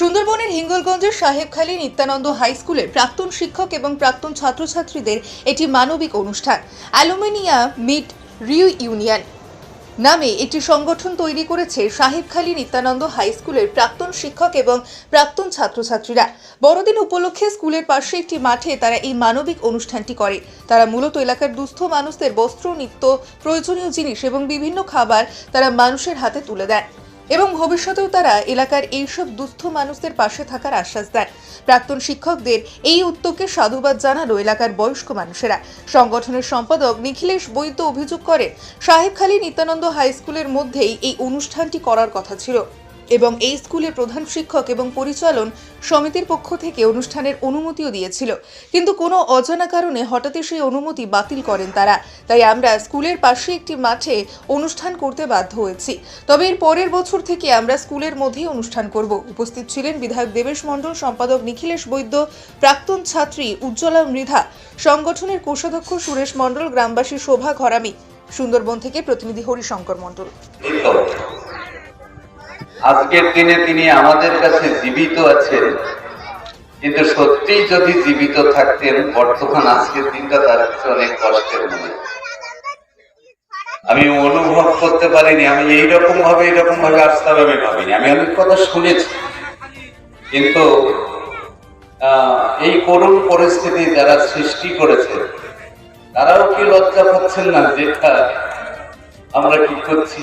সুন্দরবনের হিঙ্গলগঞ্জের সাহেবখালী নিত্যানন্দ হাই স্কুলের প্রাক্তন শিক্ষক এবং প্রাক্তন ছাত্রছাত্রীদের একটি মানবিক অনুষ্ঠান, অ্যালুমিনিয়া মিড রিউ ইউনিয়ন নামে একটি সংগঠন তৈরি করেছে সাহেবখালী নিত্যানন্দ হাই স্কুলের প্রাক্তন শিক্ষক এবং প্রাক্তন ছাত্রছাত্রীরা। বড়দিন উপলক্ষে স্কুলের পাশে একটি মাঠে তারা এই মানবিক অনুষ্ঠানটি করে। তারা মূলত এলাকার দুস্থ মানুষদের বস্ত্র, নিত্য প্রয়োজনীয় জিনিস এবং বিভিন্ন খাবার তারা মানুষের হাতে তুলে দেয় এবং ভবিষ্যতেও তারা এলাকার এইসব দুস্থ মানুষদের পাশে থাকার আশ্বাস দেন। প্রাক্তন শিক্ষকদের এই উদ্যোগকে সাধুবাদ জানালো এলাকার বয়স্ক মানুষেরা। সংগঠনের সম্পাদক নিখিলেশ বৈদ্য অভিযোগ করেন, সাহেবখালী নিত্যানন্দ হাই স্কুলের মধ্যেই এই অনুষ্ঠানটি করার কথা ছিল। এবং এই স্কুলের প্রধান শিক্ষক এবং পরিচালন সমিতির পক্ষ থেকে অনুষ্ঠানের অনুমতিও দিয়েছিল। কিন্তু কোনো অজানা কারণে হঠাৎই সেই অনুমতি বাতিল করেন তারা। তাই আমরা স্কুলের পাশে একটি মাঠে অনুষ্ঠান করতে বাধ্য হয়েছি। তবে এর পরের বছর থেকে আমরা স্কুলের মধ্যেই অনুষ্ঠান করব। উপস্থিত ছিলেন বিধায়ক দেবেশ মণ্ডল, সম্পাদক নিখিলেশ বৈদ্য, প্রাক্তন ছাত্রী উজ্জ্বলা মৃধা, সংগঠনের কোষাধ্যক্ষ সুরেশ মণ্ডল, গ্রামবাসী শোভা ঘরামি, সুন্দরবন থেকে প্রতিনিধি হরিশঙ্কর মণ্ডল। আজকের দিনে তিনি আমাদের কাছে জীবিত আছেন। কিন্তু সত্যি যদি জীবিত থাকতেন, বর্তমান আজকের দিনটা তার কাছে অনেক কষ্টের মনে। আমি অনুভব করতে পারিনি, আমি এইরকম ভাবে এরকম ভাবে আসতাম আমি ভাবিনি। আমি অনেক কথা শুনেছি। কিন্তু এই করুণ পরিস্থিতি যারা সৃষ্টি করেছে, তারাও কি লজ্জা পাচ্ছেন না যেটা আমরা কি করছি?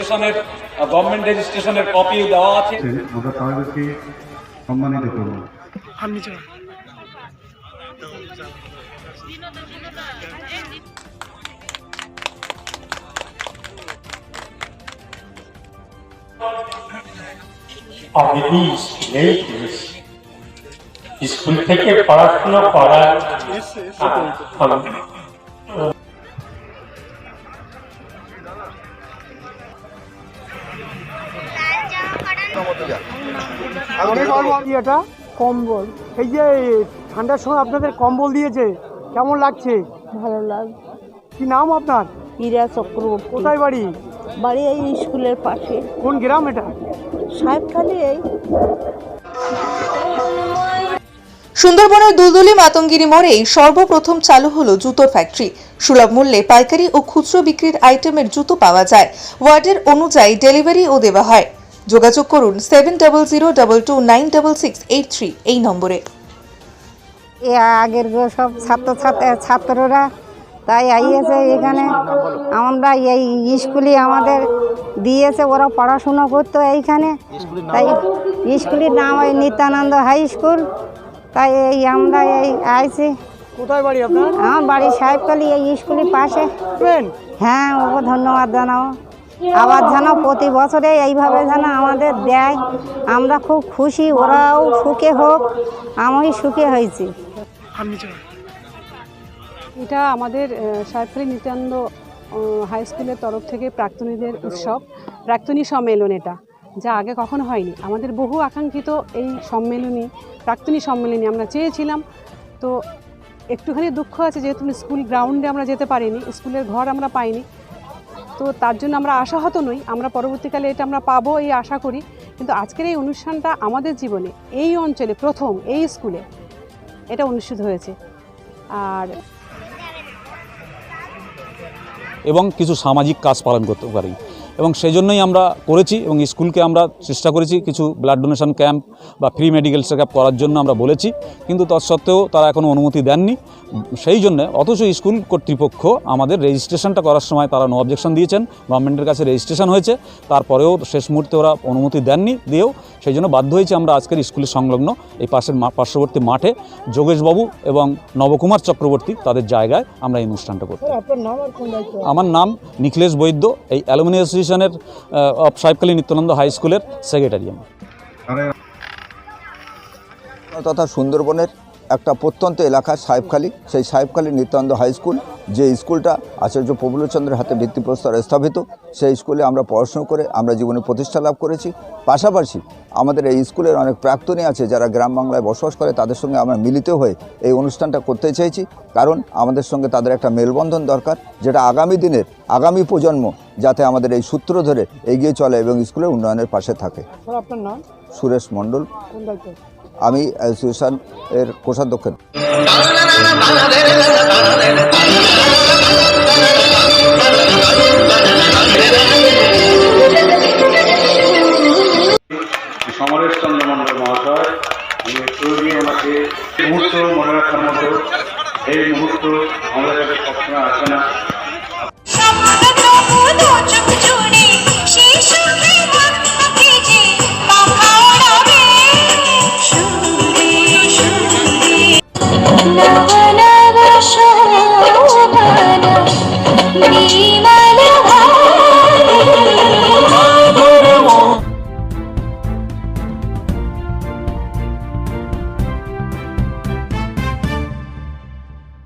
রেজিস্ট্রেশনের গভর্নমেন্ট রেজিস্ট্রেশনের কপি দেওয়া আছে। আমরা তাদেরকে সম্মানিত করব আমি স্কুল থেকে পড়াশোনা করার কি এটা কম্বল। এই যে ঠান্ডার সময় আপনাদের কম্বল দিয়েছে কেমন লাগছে? ভালো লাগ কি নাম আপনার? হীরা চক্রবর্তী। কোথায় বাড়ি? বাড়ি এই স্কুলের পাশে। কোন গ্রাম এটা? সাহেবখালি এই। সুন্দরবনের দুলদুলি মাতঙ্গিরি মোড়ে সর্বপ্রথম চালু হলো জুতোর ফ্যাক্টরি। সুলভ মূল্যে পাইকারি ও খুচরো বিক্রির আইটেমের জুতো পাওয়া যায়। ওয়ার্ডের অনুযায়ী ডেলিভারিও দেওয়া হয়। যোগাযোগ করুন seven double zero double two nine double six eight three এই নম্বরে। এ আগের সব ছাত্র ছাত্র- ছাত্ররা তাই আইয়েছে এখানে আমরা এই স্কুলে আমাদের দিয়েছে ওরা পড়াশুনো করতো এইখানে। তাই স্কুলের নাম ওই নিত্যানন্দ হাই স্কুল। তাই এই আমরা এই আইছি। কোথায় বাড়ি আপনার? আমার বাড়ি সাহেবকালী এই স্কুলের পাশে। হ্যাঁ ওকে ধন্যবাদ জানাব আবার যেন প্রতি বছরে এইভাবে যেন আমাদের দেয়। আমরা খুব খুশি, ওরাও সুখে হোক আমি সুখে হয়েছি। এটা আমাদের সাহেবখালী নিত্যানন্দ হাই স্কুলের তরফ থেকে প্রাক্তনীদের উৎসব। প্রাক্তনী সম্মেলন এটা, যা আগে কখনো হয়নি। আমাদের বহু আকাঙ্ক্ষিত এই সম্মেলনী, প্রাক্তনী সম্মেলনী আমরা চেয়েছিলাম। তো একটুখানি দুঃখ আছে, যেহেতু স্কুল গ্রাউন্ডে আমরা যেতে পারিনি স্কুলের ঘর আমরা পাইনি। তো তার জন্য আমরা আশাহত নই। আমরা পরবর্তীকালে এটা আমরা পাবো এই আশা করি। কিন্তু আজকের এই অনুষ্ঠানটা আমাদের জীবনে, এই অঞ্চলে প্রথম, এই স্কুলে এটা অনুষ্ঠিত হয়েছে। আর এবং কিছু সামাজিক কাজ পালন করতে পারি। এবং সেই জন্যই আমরা করেছি এবং স্কুলকে আমরা চেষ্টা করেছি কিছু ব্লাড ডোনেশন ক্যাম্প বা ফ্রি মেডিকেল চেক আপ করার জন্য আমরা বলেছি। কিন্তু তৎসত্ত্বেও তারা এখনও অনুমতি দেননি। সেই জন্য অথচ স্কুল কর্তৃপক্ষ আমাদের রেজিস্ট্রেশনটা করার সময় তারা নো অবজেকশন দিয়েছেন। গভর্নমেন্টের কাছে রেজিস্ট্রেশন হয়েছে। তারপরেও শেষ মুহূর্তে ওরা অনুমতি দেননি দিয়েও। সেই জন্য বাধ্য হয়েছি আমরা আজকের স্কুলের সংলগ্ন এই পাশের পার্শ্ববর্তী মাঠে যোগেশবাবু এবং নবকুমার চক্রবর্তী তাদের জায়গায় আমরা এই অনুষ্ঠানটা করতে আমার নাম নিখিলেশ বৈদ্য। এই অ্যালুমিনি অ্যাসোসিয়েশনের অফ সাহেবকালী নিত্যানন্দ হাই স্কুলের সেক্রেটারি আমি তথা সুন্দরবনের প্রত্যন্ত এলাকা সাহেবখালী সেই সাহেবখালী নিত্যানন্দ হাই স্কুল যে স্কুলটা আচার্য প্রফুল্লচন্দ্রের হাতে ভিত্তিপ্রস্তর স্থাপিত সেই স্কুলে আমরা পড়াশুনো করে আমরা জীবনে প্রতিষ্ঠা লাভ করেছি। পাশাপাশি আমাদের এই স্কুলের অনেক প্রাক্তনী আছে যারা গ্রাম বাংলায় বসবাস করে তাদের সঙ্গে আমরা মিলিত হয়ে এই অনুষ্ঠানটা করতে চাইছি। কারণ আমাদের সঙ্গে তাদের একটা মেলবন্ধন দরকার যেটা আগামী দিনের আগামী প্রজন্ম যাতে আমাদের এই সূত্র ধরে এগিয়ে চলে এবং স্কুলের উন্নয়নের পাশে থাকে। আপনার নাম? সুরেশ মণ্ডল। আমি অ্যাসোসিয়েশন এর কোষাধ্যক্ষ। সমরেশ চন্দ্র মন্ডল মহাশয় আমি প্রয়োজনীয় ওনাকে মুহূর্ত মনে রাখার মতো এই মুহূর্ত আমাদের কাছে সবসময় আসে না। love.